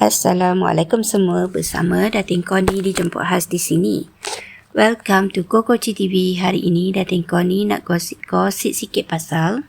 Assalamualaikum semua bersama Datin Koni dijemput khas di sini. Welcome to Koko TV. Hari ini Datin Koni nak gosip-gosip sikit pasal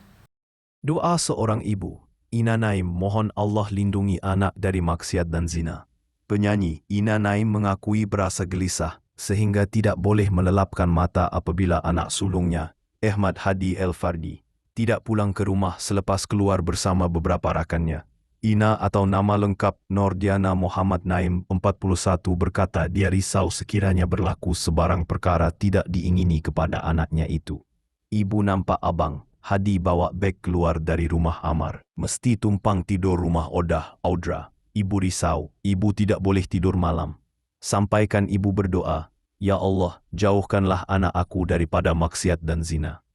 Doa seorang ibu. Ina Naim mohon Allah lindungi anak dari maksiat dan zina. Penyanyi Ina Naim mengakui berasa gelisah sehingga tidak boleh melelapkan mata apabila anak sulungnya, Ahmad Hadi El Fardi, tidak pulang ke rumah selepas keluar bersama beberapa rakannya. Ina atau nama lengkap Nordiana Muhammad Naim 41 berkata dia risau sekiranya berlaku sebarang perkara tidak diingini kepada anaknya itu. Ibu nampak abang, Hadi bawa beg keluar dari rumah Amar. Mesti tumpang tidur rumah Odah, Audra. Ibu risau, ibu tidak boleh tidur malam. Sampaikan ibu berdoa, Ya Allah, jauhkanlah anak aku daripada maksiat dan zina.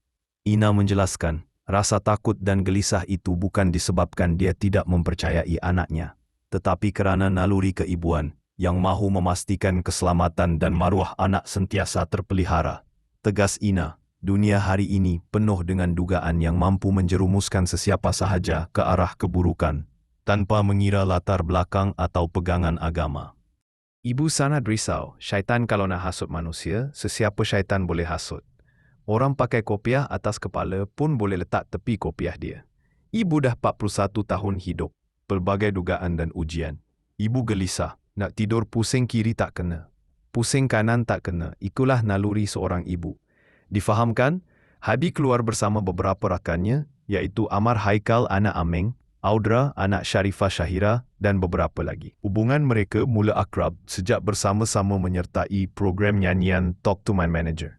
Ina menjelaskan, Rasa takut dan gelisah itu bukan disebabkan dia tidak mempercayai anaknya, tetapi kerana naluri keibuan yang mahu memastikan keselamatan dan maruah anak sentiasa terpelihara. Tegas Ina, dunia hari ini penuh dengan dugaan yang mampu menjerumuskan sesiapa sahaja ke arah keburukan, tanpa mengira latar belakang atau pegangan agama. Ibu sangat risau, syaitan kalau nak hasut manusia, sesiapa syaitan boleh hasut. Orang pakai kopiah atas kepala pun boleh letak tepi kopiah dia. Ibu dah 41 tahun hidup, pelbagai dugaan dan ujian. Ibu gelisah, nak tidur pusing kiri tak kena. Pusing kanan tak kena, ikulah naluri seorang ibu. Difahamkan, Hadi keluar bersama beberapa rakannya, iaitu Amar Haikal anak Ameng, Audra anak Sharifah Syahira dan beberapa lagi. Hubungan mereka mula akrab sejak bersama-sama menyertai program nyanyian Talk to My Manager.